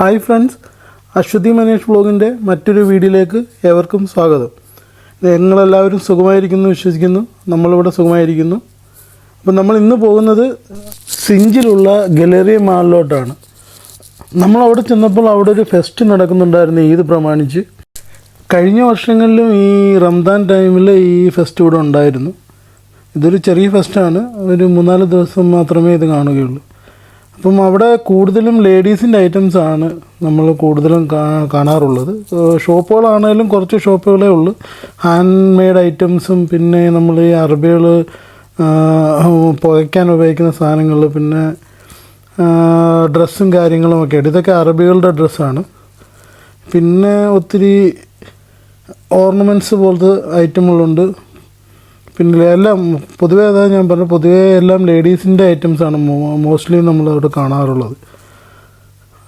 Hi friends Aswathy Manesh വ്ളോഗിന്റെ മറ്റൊരു വീഡിയോയിലേക്ക് ഏവർക്കും സ്വാഗതം. നിങ്ങളെല്ലാവരും സുഖമായിരിക്കുന്നു വിശ്വസിക്കുന്നു. നമ്മളിവിടെ സുഖമായിരിക്കുന്നു. അപ്പം നമ്മൾ ഇന്ന് പോകുന്നത് സിഞ്ചിലുള്ള ഗലേറിയ മാളിലോട്ടാണ്. നമ്മൾ അവിടെ ചെന്നപ്പോൾ അവിടെ ഒരു ഫെസ്റ്റ് നടക്കുന്നുണ്ടായിരുന്നു ഈദ് പ്രമാണിച്ച്. കഴിഞ്ഞ വർഷങ്ങളിലും ഈ റംദാൻ ടൈമിൽ ഈ ഫെസ്റ്റ് ഇവിടെ ഉണ്ടായിരുന്നു. ഇതൊരു ചെറിയ ഫെസ്റ്റാണ് ഒരു മൂന്നാൽ ദിവസം മാത്രമേ ഇത് കാണുകയുള്ളൂ. അപ്പം അവിടെ കൂടുതലും ലേഡീസിന്റെ ഐറ്റംസ് ആണ് നമ്മൾ കൂടുതലും കാണാറുള്ളത്. ഷോപ്പുകളാണേലും കുറച്ച് ഷോപ്പുകളേ ഉള്ളൂ. ഹാൻഡ് മെയ്ഡ് ഐറ്റംസും പിന്നെ നമ്മൾ ഈ അറബികൾ പുകയ്ക്കാൻ ഉപയോഗിക്കുന്ന സാധനങ്ങൾ പിന്നെ ഡ്രസ്സും കാര്യങ്ങളും ഒക്കെ ആയിട്ട്. ഇതൊക്കെ അറബികളുടെ ഡ്രസ്സാണ് പിന്നെ ഒത്തിരി ഓർണമെന്റ്സ് പോലത്തെ ഐറ്റങ്ങളുണ്ട് പിന്നെ എല്ലാം പൊതുവേ അതാ ഞാൻ പറഞ്ഞ പൊതുവേ എല്ലാം ലേഡീസിന്റെ ഐറ്റംസ് ആണ് മോസ്റ്റ്ലി നമ്മൾ അവിടെ കാണാറുള്ളത്.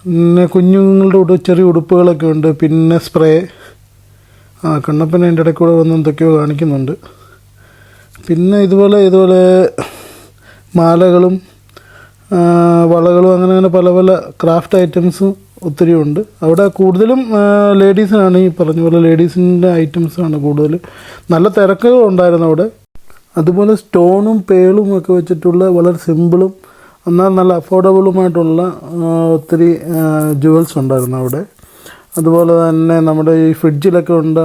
പിന്നെ കുഞ്ഞുങ്ങളുടെ ഉടു ചെറിയ ഉടുപ്പുകളൊക്കെ ഉണ്ട്. പിന്നെ സ്പ്രേ. ആ കണ്ണപ്പൻ അതിന്റെ ഇടയ്ക്ക് കൂടെ വന്ന് എന്തൊക്കെയോ കാണിക്കുന്നുണ്ട്. പിന്നെ ഇതുപോലെ ഇതുപോലെ മാലകളും വളകളും അങ്ങനെ അങ്ങനെ പല പല ക്രാഫ്റ്റ് ഐറ്റംസും ഒത്തിരി ഉണ്ട്. അവിടെ കൂടുതലും ലേഡീസിനാണ് ഈ പറഞ്ഞ പോലെ ലേഡീസിന്റെ ഐറ്റംസാണ് കൂടുതൽ. നല്ല തിരക്കുകൾ ഉണ്ടായിരുന്നു അവിടെ. അതുപോലെ സ്റ്റോണും പേളും ഒക്കെ വെച്ചിട്ടുള്ള വളരെ സിമ്പിളും എന്നാൽ നല്ല അഫോർഡബിളുമായിട്ടുള്ള ഒത്തിരി ജുവൽസ് ഉണ്ടായിരുന്നു അവിടെ. അതുപോലെ തന്നെ നമ്മുടെ ഈ ഫ്രിഡ്ജിലൊക്കെ ഉണ്ട്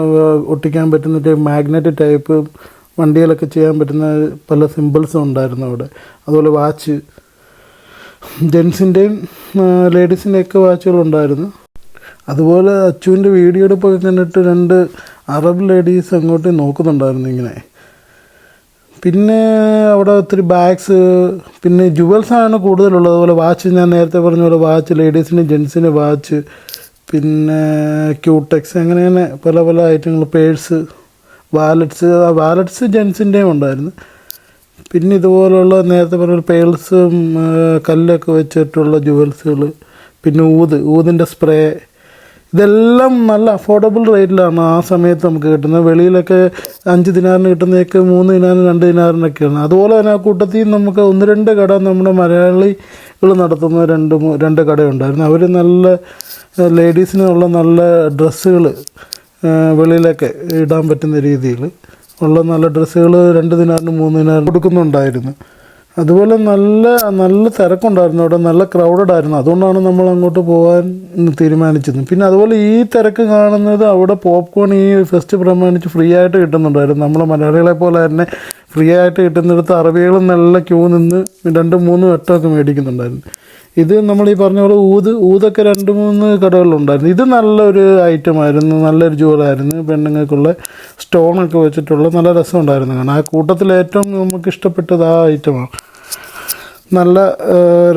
ഒട്ടിക്കാൻ പറ്റുന്ന ടൈപ്പ് മാഗ്നറ്റ് ടൈപ്പ് വണ്ടികളൊക്കെ ചെയ്യാൻ പറ്റുന്ന പല സിമ്പിൾസും ഉണ്ടായിരുന്നു അവിടെ. അതുപോലെ വാച്ച് ജെൻസിന്റെയും ലേഡീസിന്റെയൊക്കെ വാച്ചുകളുണ്ടായിരുന്നു അതുപോലെ അച്ചുവിന്റെ വീഡിയോ എടുപ്പൊക്കെ കണ്ടിട്ട് രണ്ട് അറബ് ലേഡീസ് അങ്ങോട്ട് നോക്കുന്നുണ്ടായിരുന്നു ഇങ്ങനെ. പിന്നെ അവിടെ ഒത്തിരി ബാഗ്സ് പിന്നെ ജുവൽസാണ് കൂടുതലുള്ളത്. അതുപോലെ വാച്ച് ഞാൻ നേരത്തെ പറഞ്ഞ പോലെ വാച്ച് ലേഡീസിന് ജെൻസിന് വാച്ച് പിന്നെ ക്യൂടെക്സ് അങ്ങനെ അങ്ങനെ പല പല ഐറ്റങ്ങൾ പേഴ്സ് വാലറ്റ്സ് വാലറ്റ്സ് ജെൻസിന്റെയും ഉണ്ടായിരുന്നു. പിന്നെ ഇതുപോലുള്ള നേരത്തെ പറഞ്ഞ പേഴ്സും കല്ലൊക്കെ വെച്ചിട്ടുള്ള ജുവൽസുകൾ പിന്നെ ഊത് ഊതിന്റെ സ്പ്രേ ഇതെല്ലാം നല്ല അഫോർഡബിൾ റേറ്റിലാണ് ആ സമയത്ത് നമുക്ക് കിട്ടുന്നത്. വെളിയിലൊക്കെ അഞ്ച് ദിനാറിന് കിട്ടുന്നതൊക്കെ മൂന്ന് ദിനാറിന് രണ്ട് ദിനാറിനൊക്കെയാണ്. അതുപോലെ തന്നെ ആ കൂട്ടത്തിൽ നമുക്ക് ഒന്ന് രണ്ട് കട നമ്മുടെ മലയാളികൾ നടത്തുന്ന രണ്ട് രണ്ട് കടയുണ്ടായിരുന്നു. അവർ നല്ല ലേഡീസിനുള്ള നല്ല ഡ്രസ്സുകൾ വെളിയിലൊക്കെ ഇടാൻ പറ്റുന്ന രീതിയിൽ ഉള്ള നല്ല ഡ്രസ്സുകൾ രണ്ട് ദിനാറിന് മൂന്ന് ദിനാറിന് കൊടുക്കുന്നുണ്ടായിരുന്നു. അതുപോലെ നല്ല നല്ല തിരക്കുണ്ടായിരുന്നു അവിടെ നല്ല ക്രൗഡഡ് ആയിരുന്നു. അതുകൊണ്ടാണ് നമ്മൾ അങ്ങോട്ട് പോകാൻ തീരുമാനിച്ചത്. പിന്നെ അതുപോലെ ഈ തിരക്ക് കാണുന്നത് അവിടെ പോപ്കോൺ ഈ ഫെസ്റ്റ് പ്രമാണിച്ച് ഫ്രീ ആയിട്ട് കിട്ടുന്നുണ്ടായിരുന്നു. നമ്മൾ മലയാളികളെ പോലെ തന്നെ ഫ്രീ ആയിട്ട് കിട്ടുന്നിടത്ത് അറബികളും നല്ല ക്യൂ നിന്ന് രണ്ടും മൂന്നും എട്ടൊക്കെ മേടിക്കുന്നുണ്ടായിരുന്നു. ഇത് നമ്മൾ ഈ പറഞ്ഞ പോലെ ഊത് ഊതൊക്കെ രണ്ട് മൂന്ന് കടകളിലുണ്ടായിരുന്നു. ഇത് നല്ലൊരു ഐറ്റം ആയിരുന്നു നല്ലൊരു ജുവലായിരുന്നു പെണ്ണുങ്ങൾക്കുള്ള സ്റ്റോണൊക്കെ വെച്ചിട്ടുള്ള നല്ല രസമുണ്ടായിരുന്നു കാരണം ആ കൂട്ടത്തിൽ ഏറ്റവും നമുക്ക് ഇഷ്ടപ്പെട്ടത് ആ. ഐറ്റമാണ് നല്ല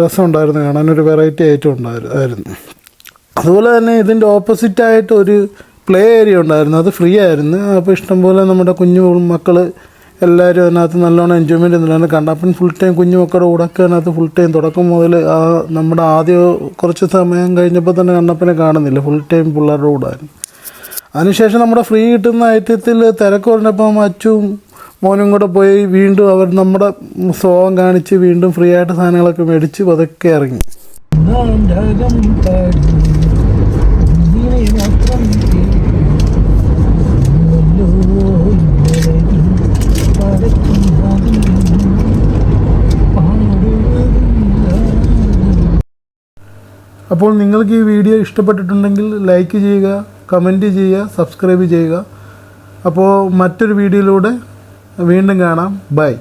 രസമുണ്ടായിരുന്നു കാണാൻ. ഒരു വെറൈറ്റി ഐറ്റം ഉണ്ടായിരുന്നു ആയിരുന്നു. അതുപോലെ തന്നെ ഇതിന്റെ ഓപ്പോസിറ്റായിട്ട് ഒരു പ്ലേ ഏരിയ ഉണ്ടായിരുന്നു. അത് ഫ്രീ ആയിരുന്നു. അപ്പോൾ ഇഷ്ടംപോലെ നമ്മുടെ കുഞ്ഞു മക്കൾ എല്ലാവരും അതിനകത്ത് നല്ലോണം എൻജോയ്മെന്റ് കണ്ട. അപ്പം ഫുൾ ടൈം കുഞ്ഞു മക്കളുടെ ഉടക്കം അതിനകത്ത് ഫുൾ ടൈം തുടക്കം മുതൽ ആ നമ്മുടെ ആദ്യം കുറച്ച് സമയം കഴിഞ്ഞപ്പോൾ തന്നെ കണ്ണപ്പനെ കാണുന്നില്ല. ഫുൾ ടൈം പിള്ളേരുടെ കൂടായിരുന്നു അതിനുശേഷം നമ്മുടെ ഫ്രീ കിട്ടുന്ന ഐറ്റത്തിൽ തിരക്ക് പറഞ്ഞപ്പം അച്ചും മോനും കൂടെ പോയി വീണ്ടും അവർ നമ്മുടെ സ്വഭാവം കാണിച്ച് വീണ്ടും ഫ്രീ ആയിട്ട് സാധനങ്ങളൊക്കെ മേടിച്ച് പതുക്കെ ഇറങ്ങി. അപ്പോൾ നിങ്ങൾക്ക് ഈ വീഡിയോ ഇഷ്ടപ്പെട്ടിട്ടുണ്ടെങ്കിൽ ലൈക്ക് ചെയ്യുക കമന്റ് ചെയ്യുക സബ്സ്ക്രൈബ് ചെയ്യുക. അപ്പോൾ മറ്റൊരു വീഡിയോയിലൂടെ വീണ്ടും കാണാം. ബൈ.